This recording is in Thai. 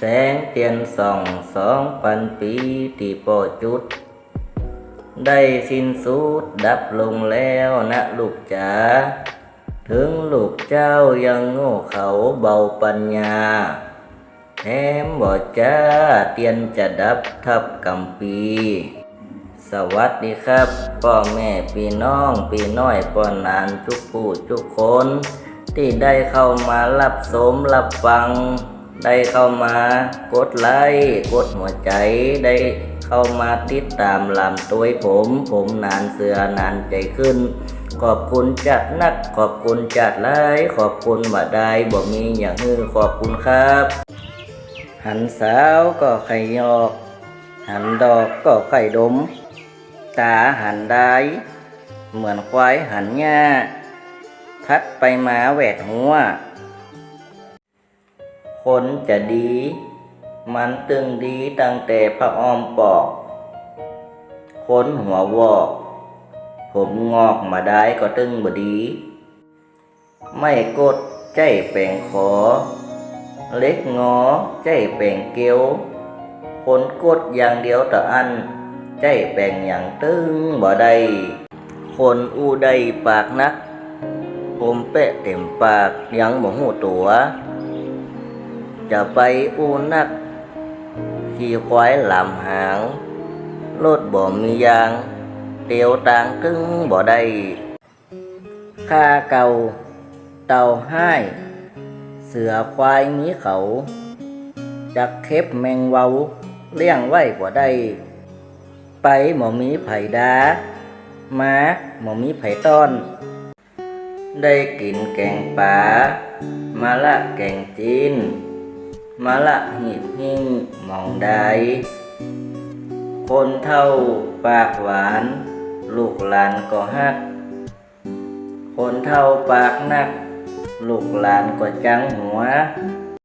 แสงเทียนส่องสองพันปีที่โปอจุด ได้สิ้นสุดดับลงแล้วนะลูกจ๋าถึงลูกเจ้ายังโง่เขาเบาปัญญา แถมบ่จ้าเตียนจะดับทับกำปี สวัสดีครับพ่อแม่พี่น้องพี่น้อยป้อนนานทุกผู้ทุกคน ที่ได้เข้ามารับสมรับฟัง ได้เข้ามากดไลค์กดหัวใจได้เข้ามาติดตามลำตัวผม ผมนานเสือนานใจขึ้น ขอบคุณจัดนัก ขอบคุณจัดไลค์ขอบคุณมาได้บ่มีอย่างฮือขอบคุณครับ หันสาวก็ไข่ยอก หันดอกก็ไข่ดม ตาหันได้ เหมือนควายหันหญ้าพัดไปมาแหวดหัว คนจะดี มันตึงดีตั้งแต่พระออมปอก คนหัววอก ผมงอกมาได้ก็ตึงบดี ไม่กดใจแปลงขอ เล็กงอใจแปลงเกียว คนกดอย่างเดียวต่อัน ใจแปลงอย่างตึงบ่ได้ คนอู้ได้ปากนัก ผมเปะเต็มปากยังบ่หูตัว จะไปอูนัก ขี่ควายลำหางรถบ่มียาง เตียวต่างตึงบ่ได้ค่าเก่า เต่าให้าย เสือควายมีเขา จักเข็บแมงเวาเลี้ยงไว้บ่ได้ ไปหมอมีไผ่ดามาหมอมีไผ่ต้อน ได้กินแกงป่ามาละแกงจีน มาละหิบหิ้งมองใดคนเท่าปากหวาน ลูกหลานก็ฮัก คนเท่าปากนัก ลูกหลานก็จังหัว